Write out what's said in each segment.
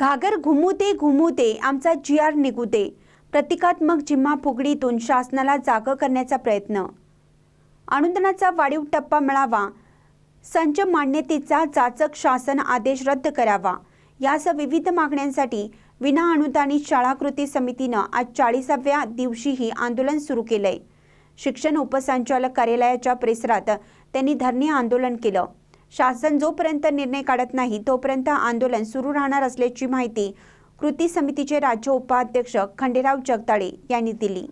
घागर घुमू दे घुमू दे आमचा जी आर निघू दे प्रतिकात्मक जिम्मा फुगडीतून शासनाला जागं करण्याचा प्रयत्न. अनुदानाचा वाढीव टप्पा मिळावा. संच मान्यतेचा जाचक शासन आदेश रद्द करावा. यासह विविध मागण्यांसाठी विना अनुदानित शाळा कृती समितीनं आज चाळीसाव्या दिवशीही आंदोलन सुरू केलंय. शिक्षण उपसंचालक कार्यालयाच्या परिसरात त्यांनी धरणे आंदोलन केलं. शासन जोपर्यंत निर्णय काढत नाही तोपर्यंत आंदोलन सुरू राहणार असल्याची माहिती कृती समितीचे राज्य उपाध्यक्ष खंडेराव जगदाळे यांनी दिली.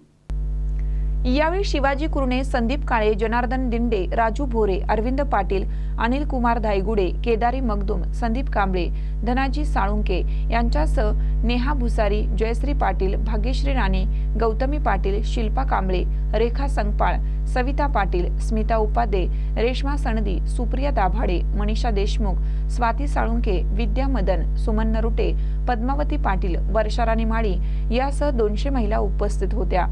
यावेळी शिवाजी कुरणे संदीप काळे जनार्दन दिंडे राजू भोरे अरविंद पाटील अनिल कुमार धायगुडे केदारी मगदुम संदीप कांबळे धनाजी साळुंके यांच्यासह नेहा भुसारी जयश्री पाटील भाग्यश्री राणे गौतमी पाटील शिल्पा कांबळे रेखा संगपाळ सविता पाटील स्मिता उपाध्ये रेश्मा सणदी सुप्रिया दाभाडे मनीषा देशमुख स्वाती साळुंके विद्या मदन सुमन नरुटे पद्मावती पाटील वर्षाराणी माळी यासह दोनशे महिला उपस्थित होत्या.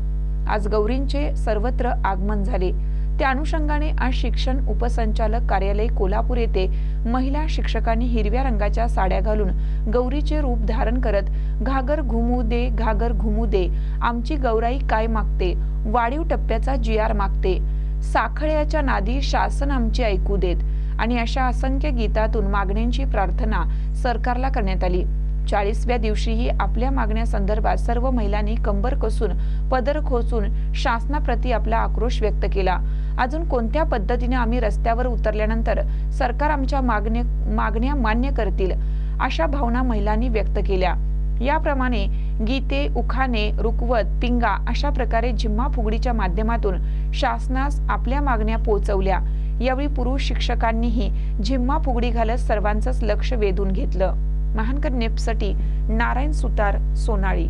आज गौरींचे सर्वत्र आगमन झाले. त्या अनुषंगाने आज शिक्षण उपसंचालक कार्यालय कोल्हापूर येथे महिला शिक्षकांनी हिरव्या रंगाच्या साड्या घालून गौरीचे रूप धारण करत घागर घुमू दे घागर घुमू दे आमची गौराई काय मागते? वाढीव टप्प्याचा जी आर मागते. साखळ्याच्या नादी शासन आमची ऐकू देत. आणि अशा असंख्य गीतातून मागण्यांची प्रार्थना सरकारला करण्यात आली. चाळीसव्या दिवशीही आपल्या मागण्यासंदर्भात सर्व महिलांनी कंबर कसून पदर खोचून शासनाप्रती आपला आक्रोश व्यक्त केला. अजून कोणत्या पद्धतीने आम्ही रस्त्यावर उतरल्यानंतर सरकार आमच्या मागण्या मागण्या मान्य करतील अशा भावना महिलांनी व्यक्त केल्या. याप्रमाणे गीते उखाणे रुकवत पिंगा अशा प्रकारे झिम्मा फुगडीच्या माध्यमातून शासनास आपल्या मागण्या पोहोचवल्या यावेळी पुरुष शिक्षकांनीही झिम्मा फुगडी घालत सर्वांचंच लक्ष वेधून घेतलं. महानकर नेपसाठी नारायण सुतार सोनाळी.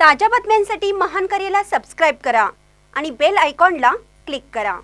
ताज्या बातम्यांसाठी महान करेला सबस्क्राईब करा आणि बेल आयकॉनला क्लिक करा.